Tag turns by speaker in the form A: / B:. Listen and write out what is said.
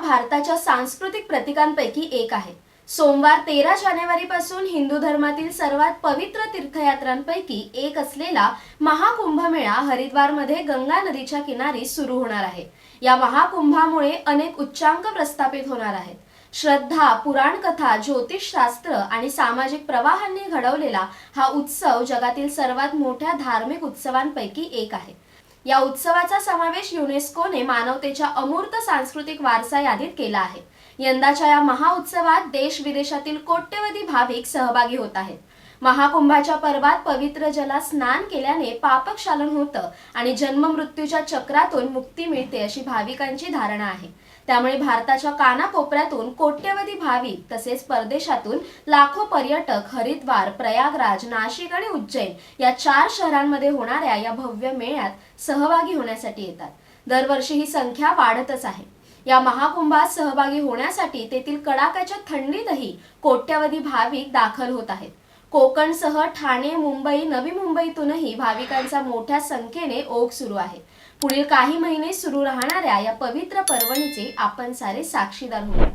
A: भारताच्या सांस्कृतिक प्रतीकांपैकी एक आहे. सोमवार तेरा जानेवारीपासून हिंदू धर्मातील सर्वात पवित्र तीर्थयात्रांपैकी एक असलेला महाकुंभमेळा हरिद्वारमध्ये गंगा नदीच्या किनारी सुरू होणार आहे. या महाकुंभामुळे अनेक उच्चांक प्रस्थापित होणार आहेत. श्रद्धा पुराणकथा ज्योतिषशास्त्र आणि सामाजिक प्रवाहांनी घडवलेला हा उत्सव जगातील सर्वात मोठ्या धार्मिक उत्सवांपैकी एक आहे. या उत्सवाचा समावेश युनेस्कोने मानवतेच्या अमूर्त सांस्कृतिक वारसा यादीत केला आहे. यंदाच्या या महाउत्सवात देश विदेशातील कोट्यवधी भाविक सहभागी होत आहेत. महाकुंभाच्या पर्वात पवित्र जलात स्नान केल्याने पापक्षालन होतं आणि जन्म मृत्यूच्या चक्रातून मुक्ती मिळते अशी भाविकांची धारणा आहे. त्यामुळे भारताच्या कानाकोपऱ्यातून कोट्यवधी भाविक तसेच परदेशातून लाखो पर्यटक हरिद्वार प्रयागराज नाशिक आणि उज्जैन या चार शहरांमध्ये होणाऱ्या या भव्य मेळ्यात सहभागी होण्यासाठी येतात. दरवर्षी ही संख्या वाढतच आहे. या महाकुंभात सहभागी होण्यासाठी तेथील कडाक्याच्या थंडीतही कोट्यवधी भाविक दाखल होत आहेत. कोकणसह ठाणे मुंबई नवी मुंबईतूनही भाविकांचा मोठ्या संख्येने ओघ सुरू आहे. पुढील काही महिने सुरू राहणाऱ्या या पवित्र पर्वणीचे आपण सारे साक्षीदार होऊ.